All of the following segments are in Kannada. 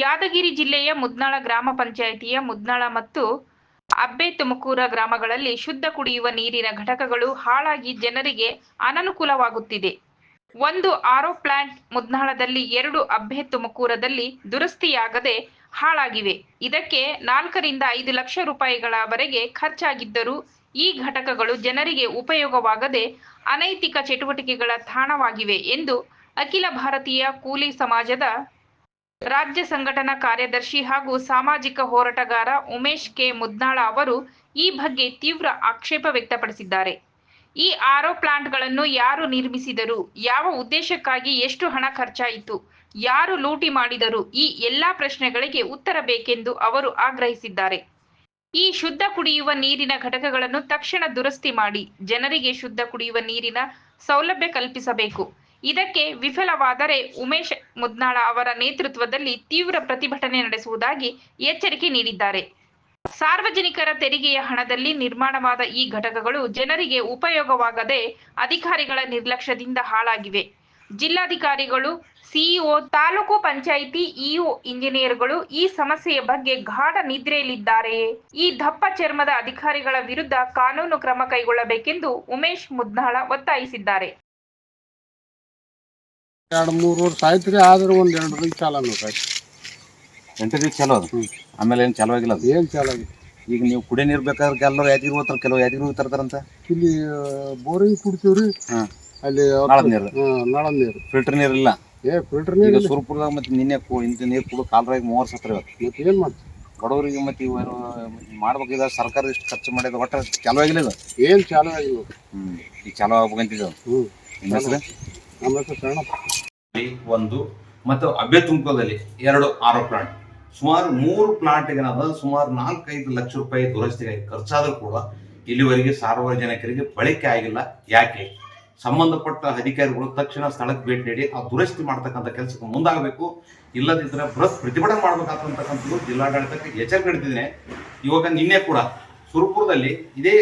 ಯಾದಗಿರಿ ಜಿಲ್ಲೆಯ ಮುದ್ನಾಳ ಗ್ರಾಮ ಪಂಚಾಯಿತಿಯ ಮುದ್ನಾಳ ಮತ್ತು ಅಬ್ಬೆ ತುಮಕೂರ ಗ್ರಾಮಗಳಲ್ಲಿ ಶುದ್ಧ ಕುಡಿಯುವ ನೀರಿನ ಘಟಕಗಳು ಹಾಳಾಗಿ ಜನರಿಗೆ ಅನನುಕೂಲವಾಗುತ್ತಿದೆ. ಒಂದು ಆರೋ ಪ್ಲಾಂಟ್ ಮುದ್ನಾಳದಲ್ಲಿ ಎರಡು ಅಬ್ಬೆ ತುಮಕೂರದಲ್ಲಿ ದುರಸ್ತಿಯಾಗದೆ ಹಾಳಾಗಿವೆ. ಇದಕ್ಕೆ ನಾಲ್ಕರಿಂದ ಐದು ಲಕ್ಷ ರೂಪಾಯಿಗಳವರೆಗೆ ಖರ್ಚಾಗಿದ್ದರೂ ಈ ಘಟಕಗಳು ಜನರಿಗೆ ಉಪಯೋಗವಾಗದೆ ಅನೈತಿಕ ಚಟುವಟಿಕೆಗಳ ತಾಣವಾಗಿವೆ ಎಂದು ಅಖಿಲ ಭಾರತೀಯ ಕೂಲಿ ಸಮಾಜದ ರಾಜ್ಯ ಸಂಘಟನಾ ಕಾರ್ಯದರ್ಶಿ ಹಾಗೂ ಸಾಮಾಜಿಕ ಹೋರಾಟಗಾರ ಉಮೇಶ್ ಕೆ ಮುದ್ನಾಳ ಅವರು ಈ ಬಗ್ಗೆ ತೀವ್ರ ಆಕ್ಷೇಪ ವ್ಯಕ್ತಪಡಿಸಿದ್ದಾರೆ. ಈ ಆರೋ ಪ್ಲಾಂಟ್ಗಳನ್ನು ಯಾರು ನಿರ್ಮಿಸಿದರು? ಯಾವ ಉದ್ದೇಶಕ್ಕಾಗಿ ಎಷ್ಟು ಹಣ ಖರ್ಚಾಯಿತು? ಯಾರು ಲೂಟಿ ಮಾಡಿದರು? ಈ ಎಲ್ಲಾ ಪ್ರಶ್ನೆಗಳಿಗೆ ಉತ್ತರ ಬೇಕೆಂದು ಅವರು ಆಗ್ರಹಿಸಿದ್ದಾರೆ. ಈ ಶುದ್ಧ ಕುಡಿಯುವ ನೀರಿನ ಘಟಕಗಳನ್ನು ತಕ್ಷಣ ದುರಸ್ತಿ ಮಾಡಿ. ಜನರಿಗೆ ಶುದ್ಧ ಕುಡಿಯುವ ನೀರಿನ ಸೌಲಭ್ಯ ಕಲ್ಪಿಸಬೇಕು. ಇದಕ್ಕೆ ವಿಫಲವಾದರೆ ಉಮೇಶ್ ಮುದ್ನಾಳ ಅವರ ನೇತೃತ್ವದಲ್ಲಿ ತೀವ್ರ ಪ್ರತಿಭಟನೆ ನಡೆಸುವುದಾಗಿ ಎಚ್ಚರಿಕೆ ನೀಡಿದ್ದಾರೆ. ಸಾರ್ವಜನಿಕರ ತೆರಿಗೆಯ ಹಣದಲ್ಲಿ ನಿರ್ಮಾಣವಾದ ಈ ಘಟಕಗಳು ಜನರಿಗೆ ಉಪಯೋಗವಾಗದೆ ಅಧಿಕಾರಿಗಳ ನಿರ್ಲಕ್ಷ್ಯದಿಂದ ಹಾಳಾಗಿವೆ. ಜಿಲ್ಲಾಧಿಕಾರಿಗಳು, ಸಿಇಒ, ತಾಲೂಕು ಪಂಚಾಯಿತಿ ಇಒ ಇಂಜಿನಿಯರ್ಗಳು ಈ ಸಮಸ್ಯೆಯ ಬಗ್ಗೆ ಗಾಢ ನಿದ್ರೆಯಲ್ಲಿದ್ದಾರೆಯೇ ಈ ದಪ್ಪ ಚರ್ಮದ ಅಧಿಕಾರಿಗಳ ವಿರುದ್ಧ ಕಾನೂನು ಕ್ರಮ ಕೈಗೊಳ್ಳಬೇಕೆಂದು ಉಮೇಶ್ ಮುದ್ನಾಳ ಒತ್ತಾಯಿಸಿದ್ದಾರೆ. ಎರಡು ಮೂರು ವರ್ಷ ಆಯ್ತು ರೀ ಆದ್ರೆ ಒಂದು ಎರಡು ದಿನ ಚಾಲ ನೋಡ್ರಿ ಎಂಟರಿಗೆ ಚಲೋ ಅದು? ಆಮೇಲೆ ಏನು ಚಲೋ ಆಗಿಲ್ಲ ಅದು? ಏನು ಚಾಲ ಆಗಿದೆ ಈಗ ನೀವು ಕುಡಿ ನೀರು ಬೇಕಾದ್ರೆ ಎಲ್ಲರೂ ಯಾತಿಗೆ ಹೋಗ್ತಾರೆ ಕೆಲವು ಯಾದಗಿರಿ ತರ್ತಾರಂತ? ಇಲ್ಲಿ ಬೋರಿಂಗ್ ಕುಡ್ತೀವಿ ರೀ ಹಾಂ. ಅಲ್ಲಿ ನಾಳದ ನೀರು? ನಳ ನೀರು. ಫಿಲ್ಟರ್ ನೀರು ಇಲ್ಲ? ಏ ಫಿಲ್ಟರ್ ಈಗ ನೀರು ಸುರ್ಪುರದಾಗ ಮತ್ತೆ ನಿನ್ನೆ ಕು ಇಂಥ ನೀರು ಕುಡಿದು ಕಾಲರಾಗಿ ಮೂವತ್ತು ಸತ್ರ ಇವತ್ತು. ಮತ್ತೆ ಏನು ಮಾಡ್ತೀವಿ ಬಡವರಿಗೆ ಮತ್ತೆ ಇವ ಏನು ಮಾಡ್ಬೇಕಿದ ಸರ್ಕಾರ ಇಷ್ಟು ಖರ್ಚು ಮಾಡಿದ ಒಟ್ಟು ಚಲೋ ಆಗಿಲ್ಲ ಇದು? ಏನು ಚಾಲು ಆಗಿಲ್ಲ. ಹ್ಞೂ ಈಗ ಚಲೋ ಆಗ್ಬೇಕಂತಿದ್ದು ಹ್ಞೂ ನಿಮ್ಮ ಹೆಸರು? ನಮ್ಮ ಹೆಸರು ಶರಣಪ್ಪ. ಒಂದು ಮತ್ತು ಅಬ್ಬೆ ತುಮಕೂರಲ್ಲಿ ಎರಡು ಆರು ಪ್ಲಾಂಟ್ ಸುಮಾರು ಮೂರು ಪ್ಲಾಂಟ್ ಏನದ ಸುಮಾರು ನಾಲ್ಕೈದು ಲಕ್ಷ ರೂಪಾಯಿ ದುರಸ್ತಿಗೆ ಖರ್ಚಾದರೂ ಕೂಡ ಇಲ್ಲಿವರೆಗೆ ಸಾರ್ವಜನಿಕರಿಗೆ ಬಳಕೆ ಆಗಿಲ್ಲ. ಯಾಕೆ? ಸಂಬಂಧಪಟ್ಟ ಅಧಿಕಾರಿಗಳು ತಕ್ಷಣ ಸ್ಥಳಕ್ಕೆ ಭೇಟಿ ನೀಡಿ ಆ ದುರಸ್ತಿ ಮಾಡ್ತಕ್ಕಂಥ ಕೆಲಸಕ್ಕೆ ಮುಂದಾಗಬೇಕು. ಇಲ್ಲದಿದ್ದರೆ ಬೃಹತ್ ಪ್ರತಿಭಟನೆ ಜಿಲ್ಲಾ ಜಿಲ್ಲಾಡಳಿತಕ್ಕೆ ಎಚ್ಚರಿಕೆ ನೀಡ್ತಿದ್ದೇನೆ. ಇವಾಗ ನಿನ್ನೆ ಕೂಡ ಸುರಪುರದಲ್ಲಿ ಇದೇ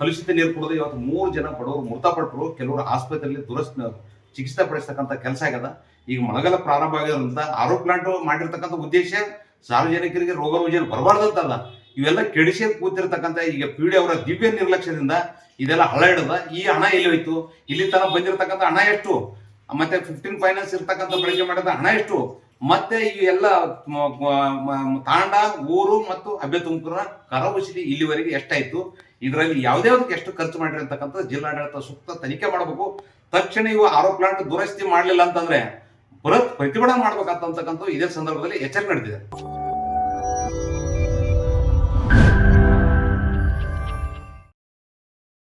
ಕಲುಷಿತ ನೀರು ಕುಡಿದು ಇವತ್ತು ಮೂರು ಜನ ಬಡವರು ಮೃತಪಟ್ಟರು. ಕೆಲವರು ಆಸ್ಪತ್ರೆಯಲ್ಲಿ ದುರಸ್ತಿ ಚಿಕಿತ್ಸೆ ಪಡಿಸ್ತಕ್ಕಂಥ ಕೆಲಸ ಆಗ್ಯದ. ಈಗ ಮಳೆಗಾಲ ಪ್ರಾರಂಭ ಆಗಿರೋದ್ರಿಂದ ಆರೋ ಪ್ಲಾಂಟ್ ಮಾಡಿರ್ತಕ್ಕಂಥ ಉದ್ದೇಶ ಸಾರ್ವಜನಿಕರಿಗೆ ರೋಗ ರುಜಿನ ಬರಬಾರ್ದಂತಲ್ಲ. ಇವೆಲ್ಲ ಕೆಡಿಸಿ ಕೂತಿರ್ತಕ್ಕಂಥ ಈಗ ಪಿ ಡಿ ಅವರ ದಿವ್ಯ ನಿರ್ಲಕ್ಷ್ಯದಿಂದ ಇದೆಲ್ಲ ಹಳ ಹಿಡ್ದ. ಈ ಹಣ ಎಲ್ಲಿ ಹೋಯ್ತು? ಇಲ್ಲಿ ತನಕ ಬಂದಿರತಕ್ಕಂಥ ಹಣ ಎಷ್ಟು? ಮತ್ತೆ ಫಿಫ್ಟೀನ್ ಫೈನಾನ್ಸ್ ಇರ್ತಕ್ಕಂಥ ಬಳಕೆ ಮಾಡಿದ ಹಣ ಎಷ್ಟು? ಮತ್ತೆ ಈ ಎಲ್ಲ ತಾಂಡ, ಊರು ಮತ್ತು ಅಭ್ಯ ತುಮಕೂರ ಕರವಸತಿ ಇಲ್ಲಿವರೆಗೆ ಎಷ್ಟಾಯ್ತು? ಇದರಲ್ಲಿ ಯಾವ್ದ್ಯಾವ್ದಕ್ಕೆ ಎಷ್ಟು ಖರ್ಚು ಮಾಡಿರ್ತಕ್ಕಂಥ ಜಿಲ್ಲಾಡಳಿತ ಸೂಕ್ತ ತನಿಖೆ ಮಾಡಬೇಕು. ತಕ್ಷಣ ಇವು ಆರೋ ಪ್ಲಾಂಟ್ ದುರಸ್ತಿ ಮಾಡಲಿಲ್ಲ ಅಂತಂದ್ರೆ ಬೃಹತ್ ಪ್ರತಿಭಟನೆ ಮಾಡ್ಬೇಕಂತಕ್ಕಂಥ ಇದೇ ಸಂದರ್ಭದಲ್ಲಿ ಎಚ್ಚರಿಕೆ ನೀಡ್ತಿದೆ